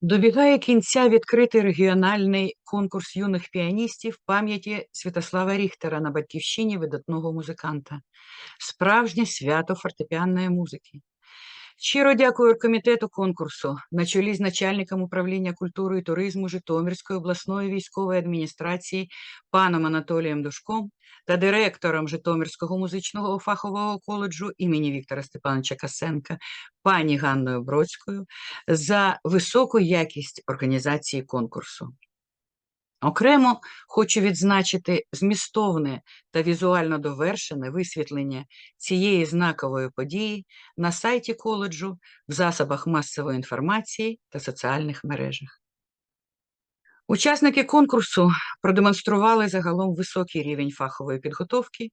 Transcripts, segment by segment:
Добігає кінця відкритий регіональний конкурс юних піаністів пам'яті Святослава Ріхтера на батьківщині видатного музиканта. Справжнє свято фортепіанної музики. Щиро дякую комітету конкурсу на чолі з начальником управління культури і туризму Житомирської обласної військової адміністрації паном Анатолієм Душком та директором Житомирського музичного фахового коледжу імені Віктора Степановича Касенка, пані Ганною Бродською за високу якість організації конкурсу. Окремо хочу відзначити змістовне та візуально довершене висвітлення цієї знакової події на сайті коледжу, в засобах масової інформації та соціальних мережах. Учасники конкурсу продемонстрували загалом високий рівень фахової підготовки,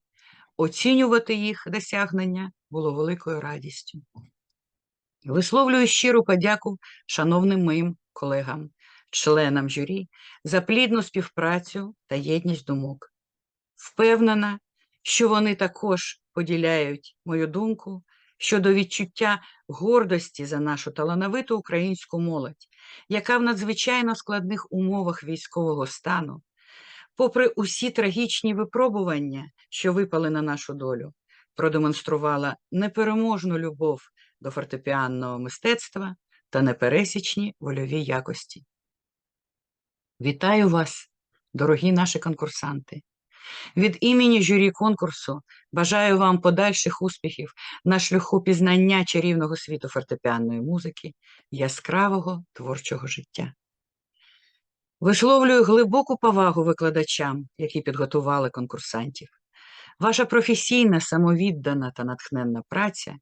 оцінювати їх досягнення було великою радістю. Висловлюю щиру подяку шановним моїм колегам, членам журі за плідну співпрацю та єдність думок. Впевнена, що вони також поділяють мою думку щодо відчуття гордості за нашу талановиту українську молодь, яка в надзвичайно складних умовах військового стану, попри усі трагічні випробування, що випали на нашу долю, продемонструвала непереможну любов до фортепіанного мистецтва та непересічні вольові якості. Вітаю вас, дорогі наші конкурсанти! Від імені журі конкурсу бажаю вам подальших успіхів на шляху пізнання чарівного світу фортепіанної музики, яскравого творчого життя. Висловлюю глибоку повагу викладачам, які підготували конкурсантів. Ваша професійна, самовіддана та натхненна праця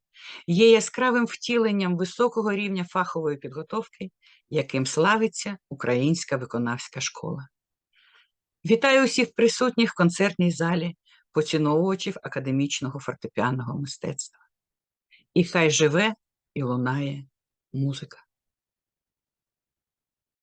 є яскравим втіленням високого рівня фахової підготовки, яким славиться Українська виконавська школа. Вітаю усіх присутніх в концертній залі, поціновувачів академічного фортепіанного мистецтва. І хай живе і лунає музика.